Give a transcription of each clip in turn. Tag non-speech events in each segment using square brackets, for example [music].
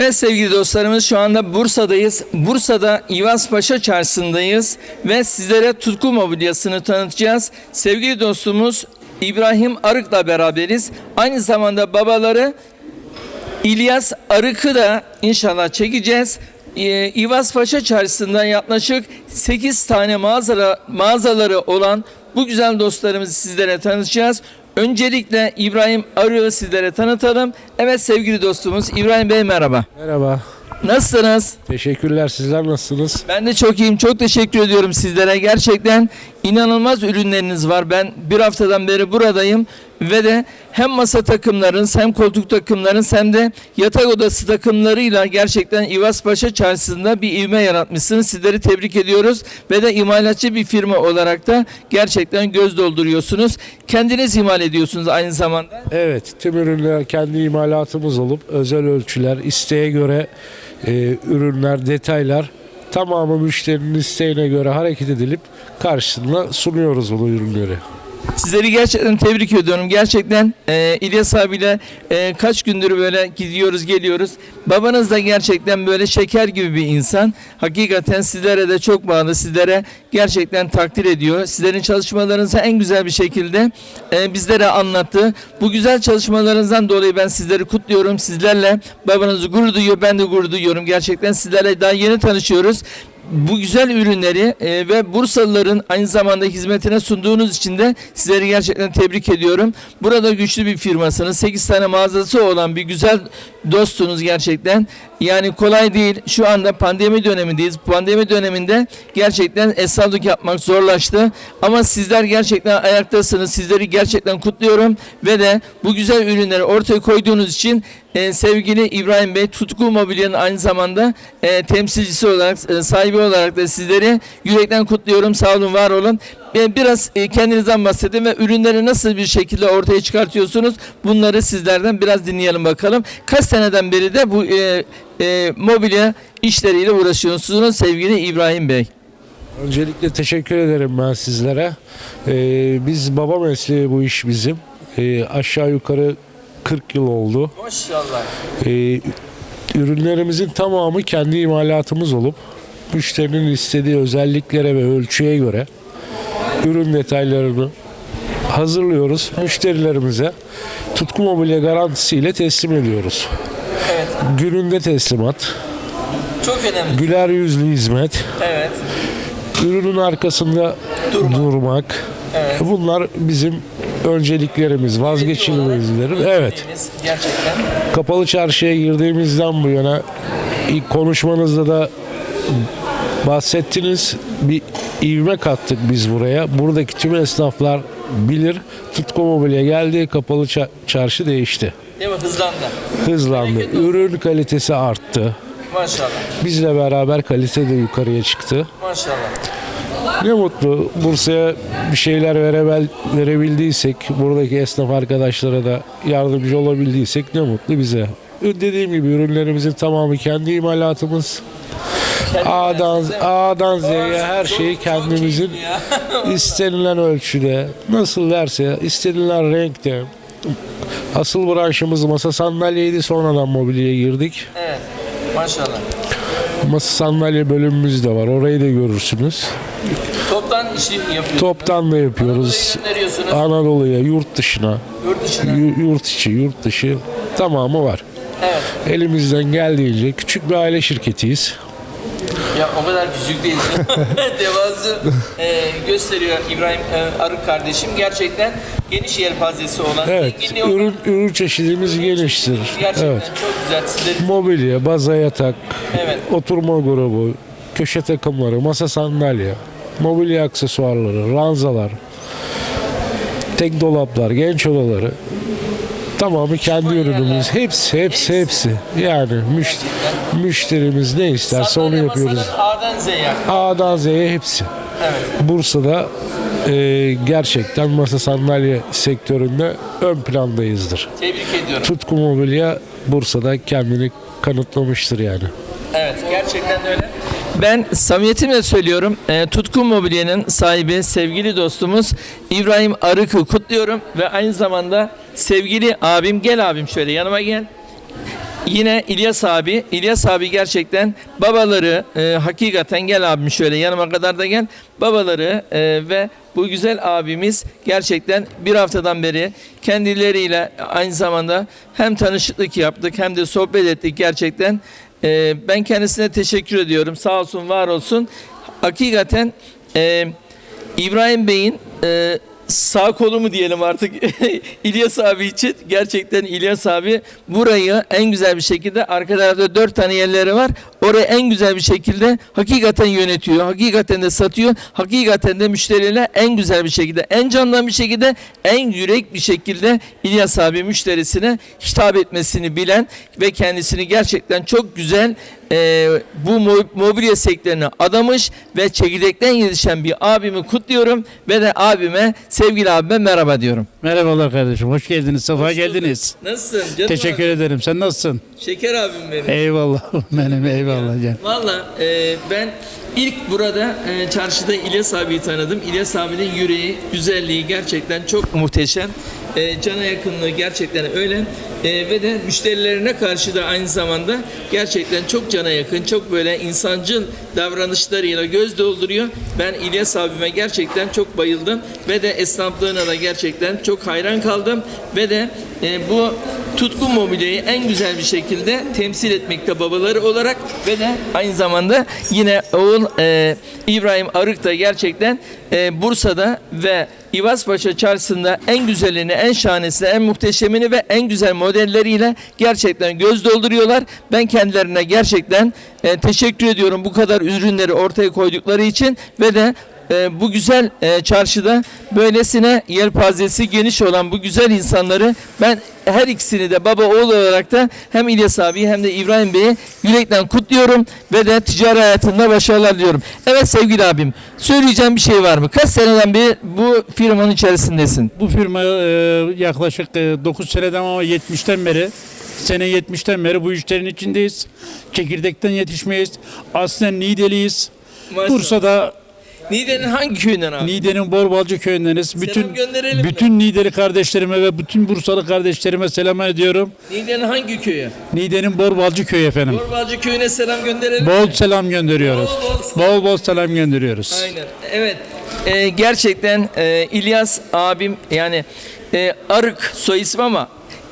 Evet sevgili dostlarımız şu anda Bursa'dayız. Bursa'da Paşa Çarşısı'ndayız ve sizlere tutku mobilyasını tanıtacağız. Sevgili dostumuz İbrahim Arık'la beraberiz. Aynı zamanda babaları İlyas Arık'ı da inşallah çekeceğiz. Ee, Çarşısı'ndan yaklaşık 8 tane mağaza, mağazaları olan bu güzel dostlarımızı sizlere tanıtacağız. Öncelikle İbrahim Arık'ı sizlere tanıtalım. Evet sevgili dostumuz İbrahim Bey merhaba. Merhaba. Nasılsınız? Teşekkürler. Sizler nasılsınız? Ben de çok iyiyim. Çok teşekkür ediyorum sizlere. Gerçekten inanılmaz ürünleriniz var. Ben bir haftadan beri buradayım ve de hem masa takımlarınız hem koltuk takımlarınız hem de yatak odası takımlarıyla gerçekten İvaz Paşa Çarşısı'nda bir ivme yaratmışsınız. Sizleri tebrik ediyoruz ve de imalatçı bir firma olarak da gerçekten göz dolduruyorsunuz. Kendiniz imal ediyorsunuz aynı zamanda. Evet. Tüm ürünler kendi imalatımız olup özel ölçüler, isteğe göre e, ürünler, detaylar tamamı müşterinin isteğine göre hareket edilip karşısında sunuyoruz bu ürünleri. Sizleri gerçekten tebrik ediyorum. Gerçekten e, İlyas abiyle e, kaç gündür böyle gidiyoruz geliyoruz. Babanız da gerçekten böyle şeker gibi bir insan. Hakikaten sizlere de çok bağlı. Sizlere gerçekten takdir ediyor. Sizlerin çalışmalarınızı en güzel bir şekilde e, bizlere anlattı. Bu güzel çalışmalarınızdan dolayı ben sizleri kutluyorum. Sizlerle babanızı gurur duyuyor. Ben de gurur duyuyorum. Gerçekten sizlerle daha yeni tanışıyoruz bu güzel ürünleri e, ve Bursalıların aynı zamanda hizmetine sunduğunuz için de sizleri gerçekten tebrik ediyorum. Burada güçlü bir firmasınız. 8 tane mağazası olan bir güzel dostunuz gerçekten. Yani kolay değil. Şu anda pandemi dönemindeyiz. Pandemi döneminde gerçekten esnaflık yapmak zorlaştı. Ama sizler gerçekten ayaktasınız. Sizleri gerçekten kutluyorum ve de bu güzel ürünleri ortaya koyduğunuz için e, sevgili İbrahim Bey Tutku Mobilya'nın aynı zamanda e, temsilcisi olarak e, sahibi olarak da sizleri yürekten kutluyorum. Sağ olun, var olun. Biraz e, kendinizden bahsedin ve ürünleri nasıl bir şekilde ortaya çıkartıyorsunuz? Bunları sizlerden biraz dinleyelim bakalım. Kaç seneden beri de bu e, e, mobilya işleriyle uğraşıyorsunuz sevgili İbrahim Bey? Öncelikle teşekkür ederim ben sizlere. Ee, biz baba mesleği bu iş bizim. Ee, aşağı yukarı 40 yıl oldu. Maşallah. Ee, ürünlerimizin tamamı kendi imalatımız olup müşterinin istediği özelliklere ve ölçüye göre ürün detaylarını hazırlıyoruz. Müşterilerimize tutku mobilya garantisiyle teslim ediyoruz. Evet. Gününde teslimat, Çok önemli. güler yüzlü hizmet, Evet. ürünün arkasında durmak. Evet. Bunlar bizim önceliklerimiz, vazgeçilmezlerimiz. Evet. Gerçekten. Kapalı çarşıya girdiğimizden bu yana ilk konuşmanızda da bahsettiniz. Bir ivme kattık biz buraya. Buradaki tüm esnaflar bilir. Tutku Mobilya geldi, kapalı ça- çarşı değişti. Değil mi? Hızlandı. Hızlandı. Ürün kalitesi arttı. Maşallah. Bizle beraber kalite de yukarıya çıktı. Maşallah. Ne mutlu Bursa'ya bir şeyler verebil, verebildiysek, buradaki esnaf arkadaşlara da yardımcı olabildiysek ne mutlu bize. Dediğim gibi ürünlerimizin tamamı kendi imalatımız. A'dan, A'dan Z'ye her şeyi kendimizin istenilen ölçüde, nasıl derse istenilen renkte. Asıl branşımız masa sandalyeydi sonradan mobilyaya girdik. Evet. Maşallah. Masa sandalye bölümümüz de var orayı da görürsünüz. Toptan işi yapıyorsunuz. Toptan da yapıyoruz. Gönderiyorsunuz. Anadolu'ya, yurt dışına, Yurt dışına. yu- yurt içi, yurt dışı tamamı var. Evet. Elimizden geldiğince küçük bir aile şirketiyiz. Ya o kadar küçük değil. [laughs] Devazı [laughs] e, gösteriyor İbrahim e, Arık kardeşim. Gerçekten geniş yelpazesi olan. Evet, zenginliği olan- ürün, ürün çeşidimiz geniştir. Gerçekten Evet. çok güzel. Sizlerin Mobilya, baza yatak, Evet. oturma grubu, köşe takımları, masa sandalye, mobilya aksesuarları, ranzalar, tek dolaplar, genç odaları tamamı kendi ürünümüz. Hepsi, hepsi, hepsi. Yani müşt- müşterimiz ne isterse onu yapıyoruz. A'dan Z'ye. A'dan Z'ye hepsi. Evet. Bursa'da e, gerçekten masa sandalye sektöründe ön plandayızdır. Tebrik ediyorum. Tutku Mobilya Bursa'da kendini kanıtlamıştır yani. Evet gerçekten de öyle. Ben samimiyetimle söylüyorum. E, Tutku Mobilya'nın sahibi sevgili dostumuz İbrahim Arık'ı kutluyorum ve aynı zamanda sevgili abim gel abim şöyle yanıma gel. Yine İlyas abi. İlyas abi gerçekten babaları e, hakikaten gel abim şöyle yanıma kadar da gel. Babaları e, ve bu güzel abimiz gerçekten bir haftadan beri kendileriyle aynı zamanda hem tanışıklık yaptık hem de sohbet ettik gerçekten. E, ben kendisine teşekkür ediyorum. Sağ olsun, var olsun. Hakikaten e, İbrahim Bey'in e, sağ kolu mu diyelim artık [laughs] İlyas abi için. Gerçekten İlyas abi burayı en güzel bir şekilde arka tarafta dört tane yerleri var. Orayı en güzel bir şekilde hakikaten yönetiyor. Hakikaten de satıyor. Hakikaten de müşterilerine en güzel bir şekilde, en candan bir şekilde, en yürek bir şekilde İlyas abi müşterisine hitap etmesini bilen ve kendisini gerçekten çok güzel e, bu mo- mobilya sektörüne adamış ve çekirdekten yetişen bir abimi kutluyorum ve de abime sevgili abime merhaba diyorum. Merhabalar kardeşim. Hoş geldiniz. Sefa geldiniz. Nasılsın? Canım Teşekkür ederim. Sen nasılsın? Şeker abim benim. Eyvallah. [laughs] Benim eyvallah canım. Valla e, ben ilk burada e, çarşıda İlyas abiyi tanıdım. İlyas abinin yüreği, güzelliği gerçekten çok muhteşem. E, cana yakınlığı gerçekten öyle. E, ve de müşterilerine karşı da aynı zamanda gerçekten çok cana yakın, çok böyle insancıl davranışlarıyla göz dolduruyor. Ben İlyas abime gerçekten çok bayıldım ve de esnaflığına da gerçekten çok hayran kaldım ve de e, bu tutku mobilyayı en güzel bir şekilde temsil etmekte babaları olarak ve de aynı zamanda yine oğul e, İbrahim Arık da gerçekten e, Bursa'da ve İvazpaşa çarşısında en güzelini, en şahanesini, en muhteşemini ve en güzel modelleriyle gerçekten göz dolduruyorlar. Ben kendilerine gerçekten e, teşekkür ediyorum bu kadar ürünleri ortaya koydukları için ve de e, bu güzel e, çarşıda böylesine yelpazesi geniş olan bu güzel insanları ben her ikisini de baba oğul olarak da hem İlyas abi hem de İbrahim Bey'i yürekten kutluyorum ve de ticari hayatında başarılar diliyorum. Evet sevgili abim söyleyeceğim bir şey var mı? Kaç seneden beri bu firmanın içerisindesin? Bu firma e, yaklaşık 9 seneden ama 70'ten beri sene 70'ten beri bu işlerin içindeyiz. Çekirdekten yetişmeyiz. Aslen Nideliyiz. Maşallah. Bursa'da Niğde'nin hangi köyünden abi? Niğde'nin Borbalcı köyündeniz. Bütün gönderelim mi? bütün Niğdeli kardeşlerime ve bütün Bursalı kardeşlerime selam ediyorum. Niğde'nin hangi köyü? Niğde'nin Borbalcı köyü efendim. Borbacı köyüne selam gönderelim. Bol selam gönderiyoruz. Bol bol Bol bol selam gönderiyoruz. Aynen. Evet. Ee, gerçekten e, İlyas abim yani e, Arık soy ismi ama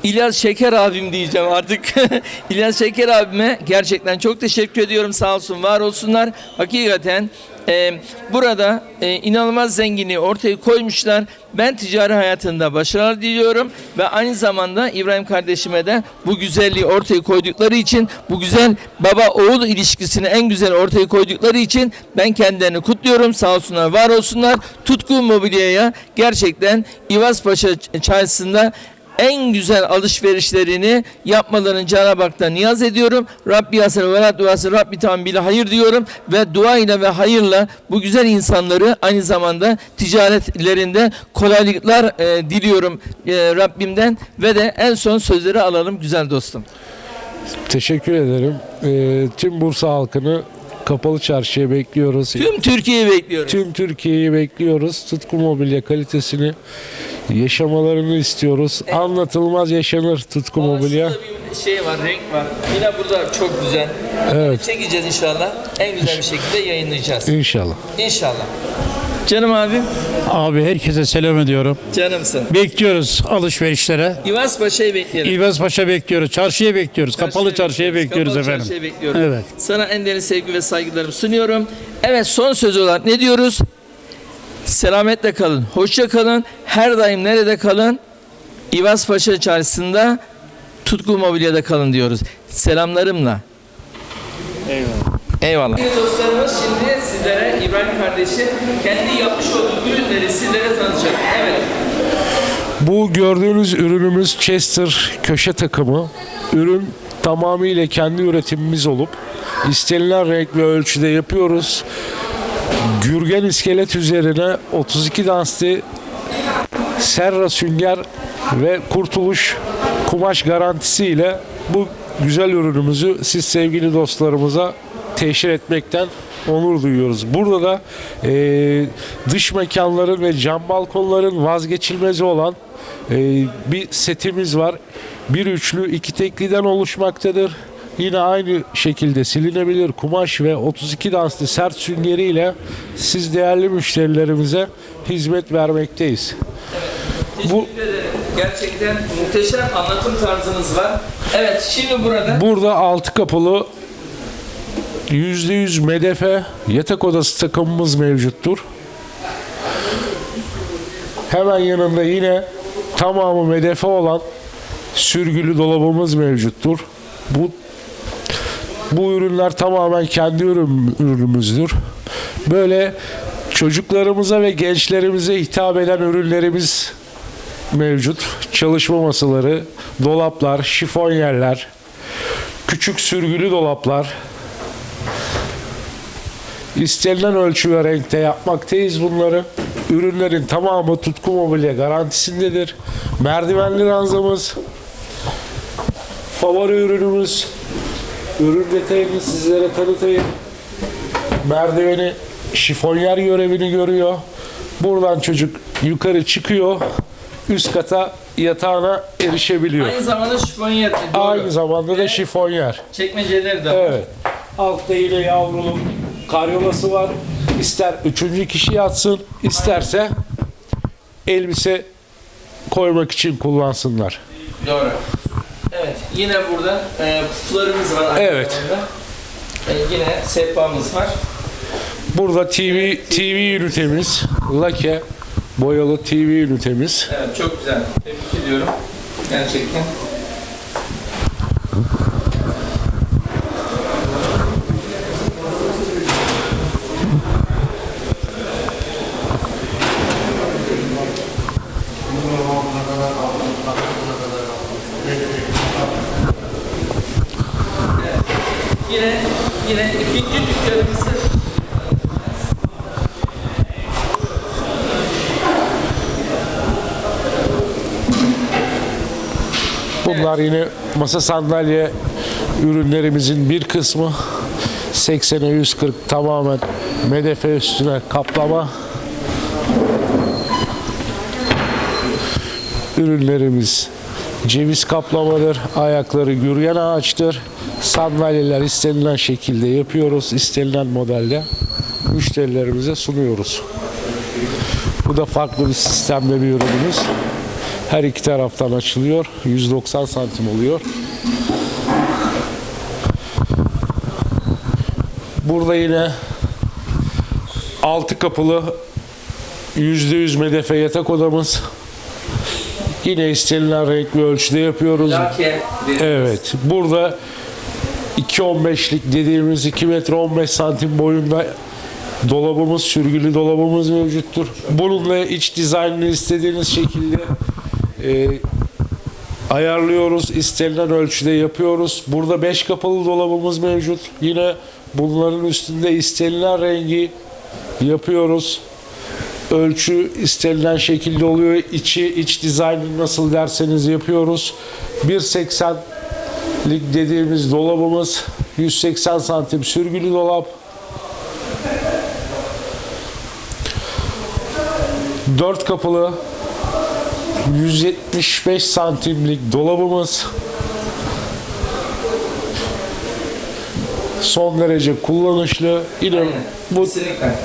İlyas Şeker abim diyeceğim artık. [laughs] İlyas Şeker abime gerçekten çok teşekkür ediyorum. Sağ olsun, var olsunlar. Hakikaten e, burada e, inanılmaz zenginliği ortaya koymuşlar. Ben ticari hayatında başarılar diliyorum ve aynı zamanda İbrahim kardeşime de bu güzelliği ortaya koydukları için bu güzel baba oğul ilişkisini en güzel ortaya koydukları için ben kendilerini kutluyorum. Sağ olsunlar, var olsunlar. Tutku Mobilya'ya gerçekten İvazpaşa çarşısında en güzel alışverişlerini yapmalarını Cenab-ı Hak'tan niyaz ediyorum. Rabbi yasır ve la duası Rabbi tam bile hayır diyorum ve dua ile ve hayırla bu güzel insanları aynı zamanda ticaretlerinde kolaylıklar e, diliyorum e, Rabbimden ve de en son sözleri alalım güzel dostum. Teşekkür ederim. Ee, tüm Bursa halkını kapalı çarşıya bekliyoruz. Tüm Türkiye'yi bekliyorum. Tüm Türkiye'yi bekliyoruz. Tutku mobilya kalitesini yaşamalarını istiyoruz. Anlatılmaz yaşanır Tutku mobilya. Şurada bir şey var, renk var. Yine burada çok güzel. Evet. Çekeceğiz inşallah. En güzel bir şekilde yayınlayacağız. İnşallah. İnşallah. Canım abim, Abi herkese selam ediyorum. canımsın. Bekliyoruz alışverişlere. İvas Paşa'yı bekleyelim. İlbez Paşa bekliyoruz. Çarşıya bekliyoruz. Kapalı çarşıya bekliyoruz Kapalı efendim. Çarşıya bekliyorum. Evet. Sana en derin sevgi ve saygılarımı sunuyorum. Evet son söz olarak ne diyoruz? Selametle kalın, hoşça kalın. Her daim nerede kalın? İvas Paşa Çarşısı'nda Tutku Mobilya'da kalın diyoruz. Selamlarımla. Eyvallah. Eyvallah. Dostlarımız şimdi sizlere İbrahim kardeşi kendi yapmış olduğu ürünleri sizlere tanıtacak. Evet. Bu gördüğünüz ürünümüz Chester köşe takımı. Ürün tamamıyla kendi üretimimiz olup istenilen renk ve ölçüde yapıyoruz. Gürgen iskelet üzerine 32 danslı serra sünger ve kurtuluş kumaş garantisiyle bu güzel ürünümüzü siz sevgili dostlarımıza teşhir etmekten onur duyuyoruz. Burada da e, dış mekanların ve cam balkonların vazgeçilmezi olan e, bir setimiz var. Bir üçlü iki tekliden oluşmaktadır. Yine aynı şekilde silinebilir kumaş ve 32 danslı sert süngeriyle siz değerli müşterilerimize hizmet vermekteyiz. Bu ederim. Gerçekten muhteşem anlatım tarzınız var. Evet şimdi burada Burada altı kapılı %100 medefe yatak odası takımımız mevcuttur. Hemen yanında yine tamamı medefe olan sürgülü dolabımız mevcuttur. Bu bu ürünler tamamen kendi ürün, ürünümüzdür. Böyle çocuklarımıza ve gençlerimize hitap eden ürünlerimiz mevcut. Çalışma masaları, dolaplar, şifonyerler, küçük sürgülü dolaplar. İstenilen ölçü ve renkte yapmaktayız bunları. Ürünlerin tamamı tutku mobilya garantisindedir. Merdivenli ranzamız, favori ürünümüz, ürün detayını sizlere tanıtayım. Merdiveni şifonyer görevini görüyor. Buradan çocuk yukarı çıkıyor. Üst kata yatağına erişebiliyor. aynı zamanda şifonyer. Doğru. Aynı zamanda da şifonyer. Çekmeceleri de var. Evet. Altta yine yavrulu karyolası var. İster üçüncü kişi yatsın, isterse elbise koymak için kullansınlar. Doğru. Evet yine burada e, puflarımız var. aynı Evet. zamanda. E, yine sehpamız var. Burada TV TV ünitemiz, lake boyalı TV ünitemiz. Evet çok güzel. Tebrik ediyorum. Gerçekten. Evet. Yine yine ikinci dükkanımızı Bunlar yine masa sandalye ürünlerimizin bir kısmı. 80'e 140 tamamen medefe üstüne kaplama. Ürünlerimiz ceviz kaplamadır. Ayakları gürgen ağaçtır. Sandalyeler istenilen şekilde yapıyoruz. istenilen modelde müşterilerimize sunuyoruz. Bu da farklı bir sistemde bir ürünümüz. Her iki taraftan açılıyor. 190 santim oluyor. Burada yine altı kapılı %100 medefe yatak odamız. Yine istenilen renk ve ölçüde yapıyoruz. lake Evet. Burada 2.15'lik dediğimiz 2 metre 15 santim boyunda dolabımız, sürgülü dolabımız mevcuttur. Bununla iç dizaynını istediğiniz şekilde e, ayarlıyoruz. istenilen ölçüde yapıyoruz. Burada 5 kapılı dolabımız mevcut. Yine bunların üstünde istenilen rengi yapıyoruz. Ölçü istenilen şekilde oluyor. İçi, iç dizaynı nasıl derseniz yapıyoruz. 1.80'lik dediğimiz dolabımız 180 santim sürgülü dolap. 4 kapılı 175 santimlik dolabımız son derece kullanışlı. Aynen. bu Kesinlikle.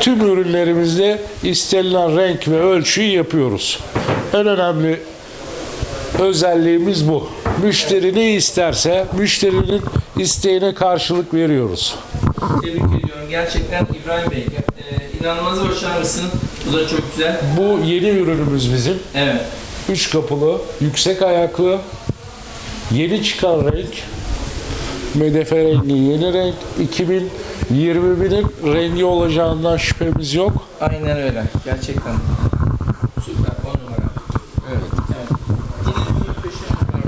tüm ürünlerimizde istenilen renk ve ölçüyü yapıyoruz. En önemli özelliğimiz bu. Müşteri ne isterse müşterinin isteğine karşılık veriyoruz. Tebrik ediyorum. Gerçekten İbrahim Bey e, inanılmaz başarmışsın. Bu da çok güzel. Bu yeni ürünümüz bizim. Evet. 3 kapılı, yüksek ayaklı, yeni çıkan renk, medefe rengi yeni renk, 2021'in rengi olacağından şüphemiz yok. Aynen öyle. Gerçekten. Süper. On numara. Evet. evet.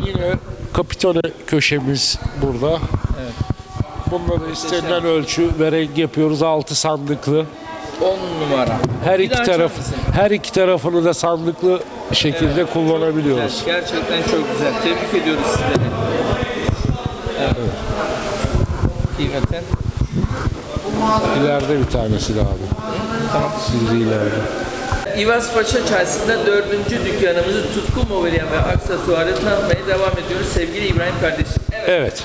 Yine kapitone köşemiz burada. Bunda da istenilen ölçü ve renk yapıyoruz. Altı sandıklı. On numara. Her Bir iki taraf her iki tarafını da sandıklı şekilde kullanabiliyoruz. Güzel, Gerçekten çok güzel. Tebrik ediyoruz sizleri. Evet. Hakikaten. İleride bir tanesi de abi. Tamam. Sizde ileride. İvaz Paşa Çarşısı'nda dördüncü dükkanımızı Tutku Mobilya ve Aksesuarı tanıtmaya devam ediyoruz sevgili İbrahim kardeşim. Evet. Evet.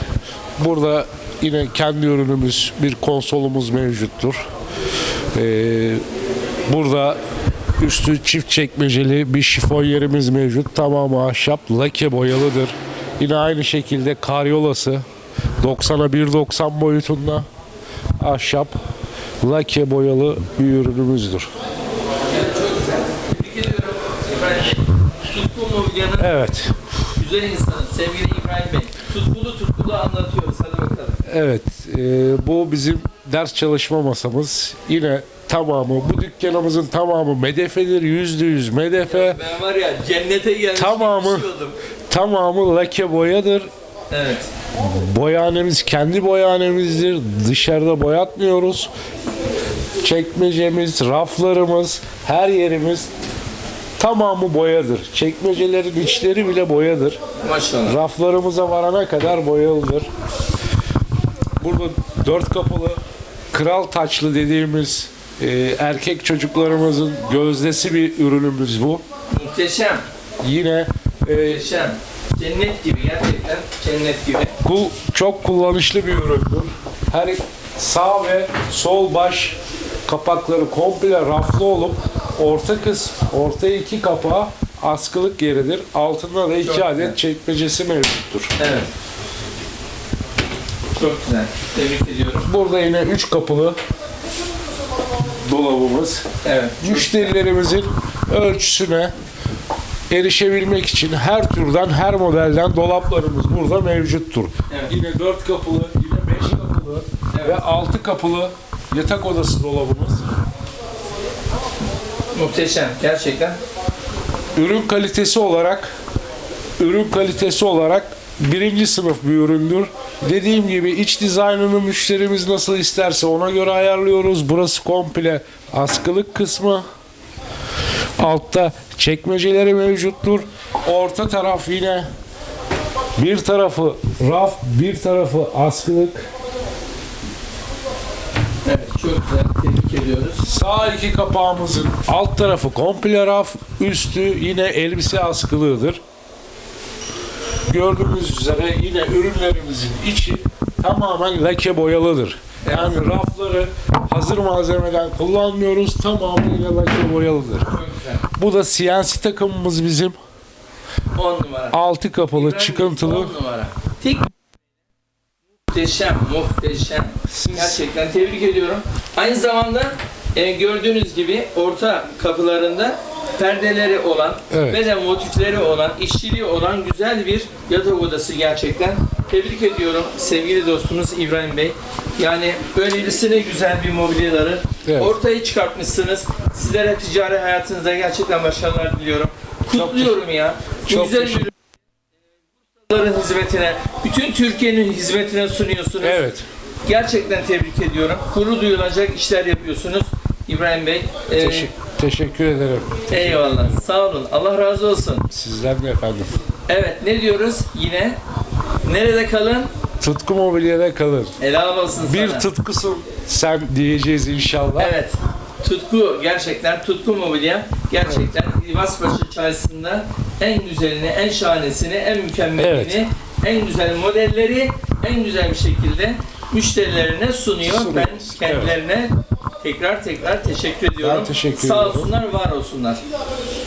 Burada yine kendi ürünümüz bir konsolumuz mevcuttur. Ee, burada üstü çift çekmeceli bir şifon yerimiz mevcut. Tamamı ahşap, lake boyalıdır. Yine aynı şekilde karyolası 90'a 1.90 boyutunda ahşap, lake boyalı bir ürünümüzdür. Evet, çok güzel. Tebrik ediyorum İbrahim Bey. Tutku Mobilya'nın Evet. güzel insanı sevgili İbrahim Bey. Tutkulu tutkulu anlatıyoruz. Hadi bakalım. Evet, e, bu bizim ders çalışma masamız. Yine tamamı, bu dükkanımızın tamamı medefedir, yüzde yüz medefe. Ben var ya cennete gelmiş Tamamı. Tamamı lake boyadır. Evet. Boyanemiz kendi boyanemizdir. Dışarıda boyatmıyoruz. Çekmecemiz, raflarımız, her yerimiz tamamı boyadır. Çekmecelerin içleri bile boyadır. Maşallah. Raflarımıza varana kadar boyalıdır. Burada dört kapılı kral taçlı dediğimiz e, erkek çocuklarımızın gözdesi bir ürünümüz bu. Muhteşem. Yine e, Muhteşem. Cennet gibi gerçekten cennet gibi. bu çok kullanışlı bir üründür. Her sağ ve sol baş kapakları komple raflı olup orta kısım, orta iki kapağı askılık yeridir. Altında da iki Çok adet çekmecesi mevcuttur. Evet. Çok güzel. Tebrik ediyorum. Burada yine üç kapılı dolabımız. Evet. Müşterilerimizin ölçüsüne erişebilmek için her türden, her modelden dolaplarımız burada mevcuttur. Evet. Yine dört kapılı, yine beş kapılı ve altı kapılı yatak odası dolabımız. Muhteşem. Gerçekten. Ürün kalitesi olarak ürün kalitesi olarak birinci sınıf bir üründür. Dediğim gibi iç dizaynını müşterimiz nasıl isterse ona göre ayarlıyoruz. Burası komple askılık kısmı. Altta çekmeceleri mevcuttur. Orta taraf yine bir tarafı raf, bir tarafı askılık. Evet. Çok güzel. Tebrik ediyoruz. Sağ iki kapağımızın alt tarafı komple raf, üstü yine elbise askılığıdır. Gördüğünüz üzere yine ürünlerimizin içi tamamen lake boyalıdır. Yani rafları hazır malzemeden kullanmıyoruz. Tamamıyla lake boyalıdır. Bu da CNC takımımız bizim. 10 numara. Altı kapılı, İbrahim çıkıntılı. on numara. Tek muhteşem, muhteşem. Siz- Gerçekten tebrik ediyorum. Aynı zamanda e, gördüğünüz gibi orta kapılarında perdeleri olan Evet. ve de motifleri olan, işçiliği olan güzel bir yatak odası gerçekten. Tebrik ediyorum sevgili dostumuz İbrahim Bey. Yani böylesine güzel bir mobilyaları Evet. ortaya çıkartmışsınız. Sizlere ticari hayatınızda gerçekten başarılar diliyorum. Kutluyorum ya. Bu çok güzel teşekkür- bir Bunların hizmetine, bütün Türkiye'nin hizmetine sunuyorsunuz. Evet. Gerçekten tebrik ediyorum. Gurur duyulacak işler yapıyorsunuz İbrahim Bey. Ee, Teşekkür, ederim. eyvallah. Sağ olun. Allah razı olsun. Sizden de efendim. Evet ne diyoruz yine? Nerede kalın? Tutku mobilyada kalın. Helal olsun Bir sana. tutkusun sen diyeceğiz inşallah. Evet. Tutku gerçekten tutku mobilya gerçekten Sivasbaşı çarşısında en güzelini, en şahanesini, en mükemmelini, en güzel modelleri en güzel bir şekilde müşterilerine sunuyor. Sunuyoruz, Ben kendilerine tekrar tekrar teşekkür ediyorum. Ben teşekkür Sağ ediyorum. olsunlar, var olsunlar.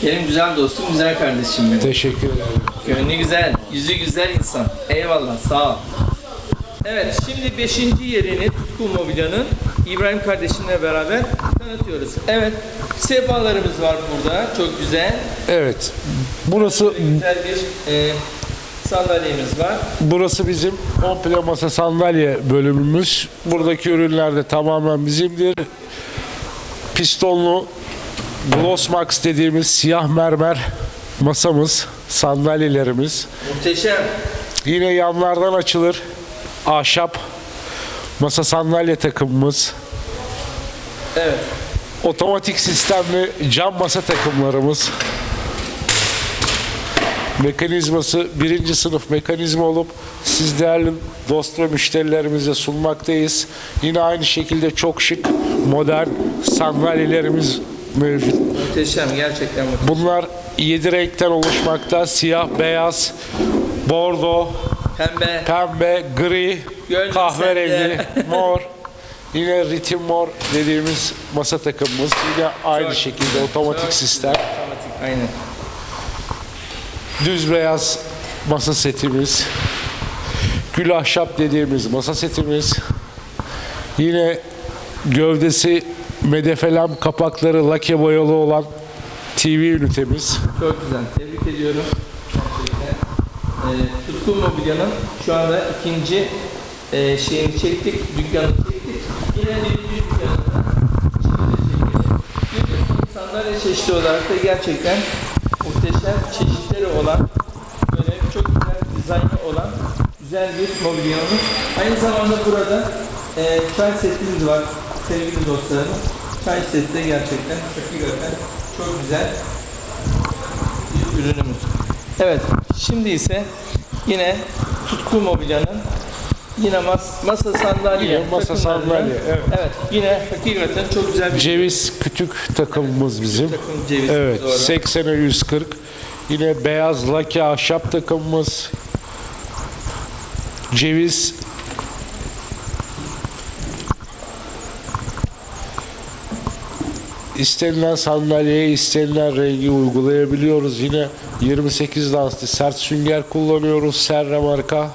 Benim güzel dostum, güzel kardeşim benim. Teşekkür ederim. Gönlü güzel, yüzü güzel insan. Eyvallah, sağ ol. Evet, şimdi 5. yerini Tutku Mobilya'nın İbrahim kardeşimle beraber tanıtıyoruz. Evet, sehpalarımız var burada, çok güzel. Evet. Burası Güzel bir e, sandalyemiz var. burası bizim komple masa sandalye bölümümüz. Buradaki ürünler de tamamen bizimdir. Pistonlu Glossmax dediğimiz siyah mermer masamız, sandalyelerimiz. Muhteşem. Yine yanlardan açılır. Ahşap masa sandalye takımımız. Evet, Otomatik sistemli cam masa takımlarımız. Mekanizması birinci sınıf mekanizma olup siz değerli dost ve müşterilerimize sunmaktayız. Yine aynı şekilde çok şık modern sandalyelerimiz mevcut. Muhteşem gerçekten muhteşem. Bunlar 7 renkten oluşmakta. Siyah, beyaz, bordo, Pembe. pembe, gri, Gönlüm kahverengi, [laughs] mor. Yine ritim mor dediğimiz masa takımımız. Yine aynı Çok- şekilde otomatik çok sistem. Otomatik aynen. Düz beyaz masa setimiz. Gül ahşap dediğimiz masa setimiz. Yine gövdesi medefelem kapakları lake boyalı olan TV ünitemiz. Çok güzel. Tebrik ediyorum. Ee, Tutkun Mobilya'nın şu anda ikinci e, şeyini çektik, dükkanını çektik. Yine birinci çekelim. Biliyorsunuz sandalye çeşidi olarak da gerçekten muhteşem çeşitleri olan böyle çok güzel dizaynı olan güzel bir mobilyamız. Aynı zamanda burada e, çay setimiz var sevgili dostlarım. Çay seti de gerçekten hakikaten çok güzel bir ürünümüz. Evet, şimdi ise yine Tutku Mobilya'nın yine mas- masa sandalye Yine masa sandalye, evet. evet. yine hakikaten çok güzel bir Ceviz kütük takımımız bizim. takım ceviz. Evet, doğru. 80'e 140. Yine beyaz lake ahşap takımımız. Ceviz İstenilen sandalyeye istenilen rengi uygulayabiliyoruz. Yine 28 danslı sert sünger kullanıyoruz. Serra marka.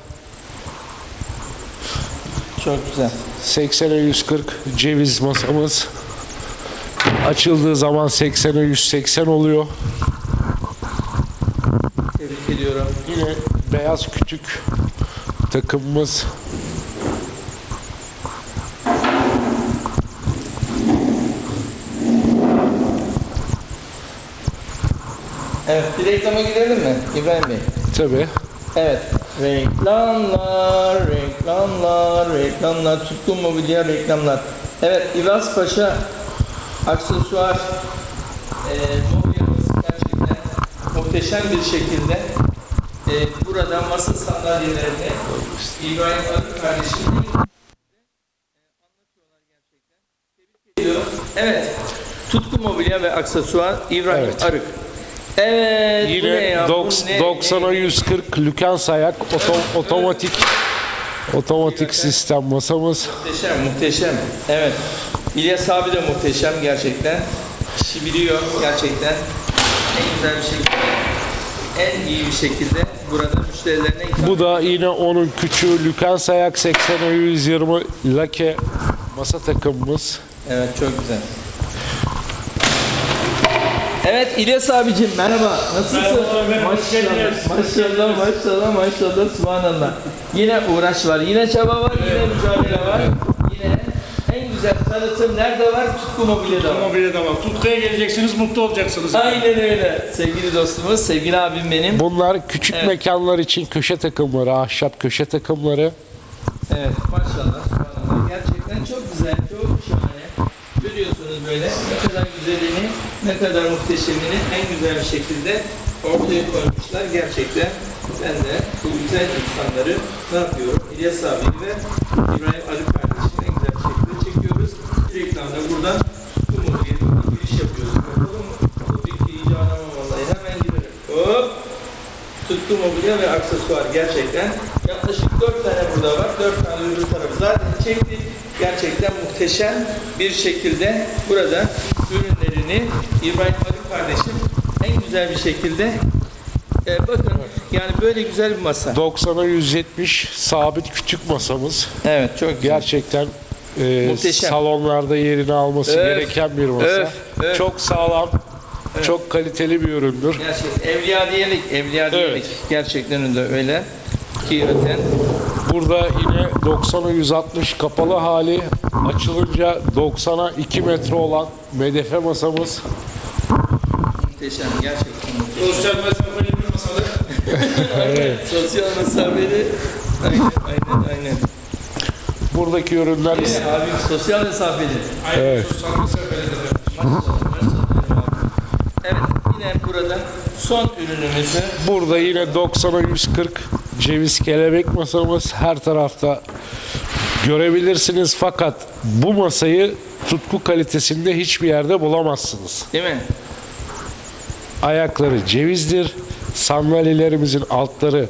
Çok güzel. 80'e 140 ceviz masamız. Açıldığı zaman 80'e 180 oluyor. Yine beyaz kütük takımımız. Evet, bir reklama gidelim mi İbrahim Bey? Tabi. Evet. Reklamlar, reklamlar, reklamlar, Tutkun Mobilya reklamlar. Evet, İvaz Paşa aksesuar e, mobilyamız gerçekten muhteşem bir şekilde e, burada masa sandalyelerini İbrahim gerçekten. Tebrik ediyorum. Evet, Tutku Mobilya ve Aksesuar İbrahim Evet. Arık. Evet, Yine ya? Doks- ne? 90'a 140 lükans ayak oto- otomatik otomatik sistem masamız. Muhteşem, muhteşem. Evet. İlyas abi de muhteşem gerçekten. İşi biliyor gerçekten. En güzel bir şekilde, en iyi bir şekilde burada müşterilerine hitap Bu da yine onun küçüğü lükans ayak 80'a 120 lake masa takımımız. Evet, çok güzel. Evet İlyas abicim merhaba. Nasılsın? Merhaba. Maşallah, maşallah, maşallah, maşallah, subhanallah. Yine uğraş var, yine çaba var, yine mücadele var. Güzel tanıtım nerede var? Tutku Mobilya'da var. Mobilyada var. Tutkuya geleceksiniz, mutlu olacaksınız. Aynen öyle. Sevgili dostumuz, sevgili abim benim. Bunlar küçük Evet. mekanlar için köşe takımları, ahşap köşe takımları. Evet maşallah. Gerçekten çok güzel, çok şahane. Görüyorsunuz böyle ne kadar güzelini, ne kadar muhteşemini en güzel bir şekilde ortaya koymuşlar. Gerçekten ben de bu güzel insanları ne yapıyorum? İlyas abi ve İbrahim Ali kardeşimle en güzel bir şekilde çekiyoruz. Sürekli anda buradan tutumu diye giriş yapıyoruz. Bakalım mı? Tabii ki iyice anlamam vallahi. Hemen girelim. Hop! Tuttu mobilya ve aksesuar gerçekten. Yaklaşık 4 tane burada var. 4 tane öbür tarafı zaten çektik. Gerçekten muhteşem bir şekilde burada ürünlerini İbrahim Ali kardeşim en güzel bir şekilde e, bakın yani böyle güzel bir masa. 90'a 170 sabit küçük masamız. Evet çok güzel. Gerçekten e, Muhteşem. salonlarda yerini alması Öf, gereken bir masa. öf, öf. Çok sağlam, çok kaliteli bir üründür. Gerçekten evliya diyelik, evliya diyelik. Evet. Gerçekten de öyle. Hakikaten. Burada yine 90'a 160 kapalı hali açılınca 90'a 2 metre olan medefe masamız. Muhteşem, gerçekten muhteşem. Sosyal mesafeli bir masada. [laughs] evet. Sosyal mesafeli. Aynen, aynen, aynen. Buradaki ürünler Değil mi abi? Sosyal mesafeli. Evet. Sosyal mesafeli. Maşallah, maşallah. Evet, yine burada son ürünümüzü Burada yine 90'a 140 ceviz kelebek masamız her tarafta görebilirsiniz fakat bu masayı tutku kalitesinde hiçbir yerde bulamazsınız. değil mi? Ayakları cevizdir. Sandalyelerimizin altları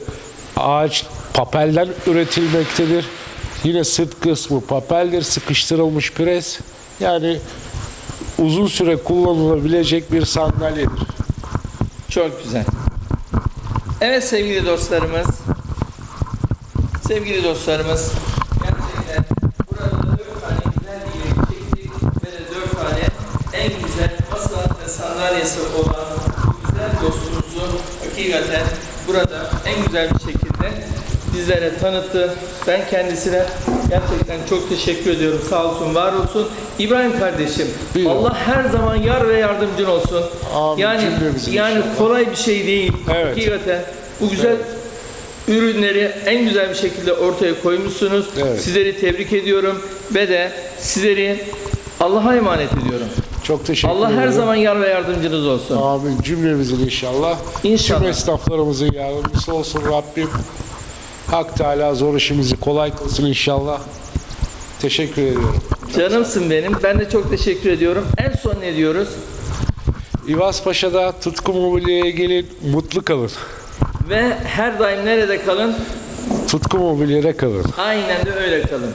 ağaç papelden üretilmektedir. Yine sırt kısmı papeldir, sıkıştırılmış pres. Yani uzun süre kullanılabilecek bir sandalyedir. Çok güzel. Evet sevgili dostlarımız. Sevgili dostlarımız. Gerçekten burada dört tane güzel bir çektik ve tane en güzel masa ve sandalyesi olan güzel dostumuzu hakikaten burada en güzel bir şekilde bizlere tanıttı. Ben kendisine gerçekten çok teşekkür ediyorum. Sağ olsun, var olsun. İbrahim kardeşim, Buyurun. Allah her zaman yar ve yardımcın olsun. Amin. Yani yani inşallah. kolay bir şey değil. Evet. Hakikaten bu güzel ürünleri en güzel bir şekilde ortaya koymuşsunuz. Evet. Sizleri tebrik ediyorum ve de sizleri Allah'a emanet ediyorum. Çok teşekkür Allah ederim. her zaman yar ve yardımcınız olsun. Amin cümlemizin inşallah. İnşallah. Tüm esnaflarımızın yardımcısı olsun Rabbim. Hak Teala zor işimizi kolay kılsın inşallah. Teşekkür ediyorum. Canımsın benim. Ben de çok teşekkür ediyorum. En son ne diyoruz? İvaz Paşa'da Tutku Mobilya'ya gelin, mutlu kalın. Ve her daim nerede kalın? Tutku Mobilya'da kalın. Aynen de öyle kalın.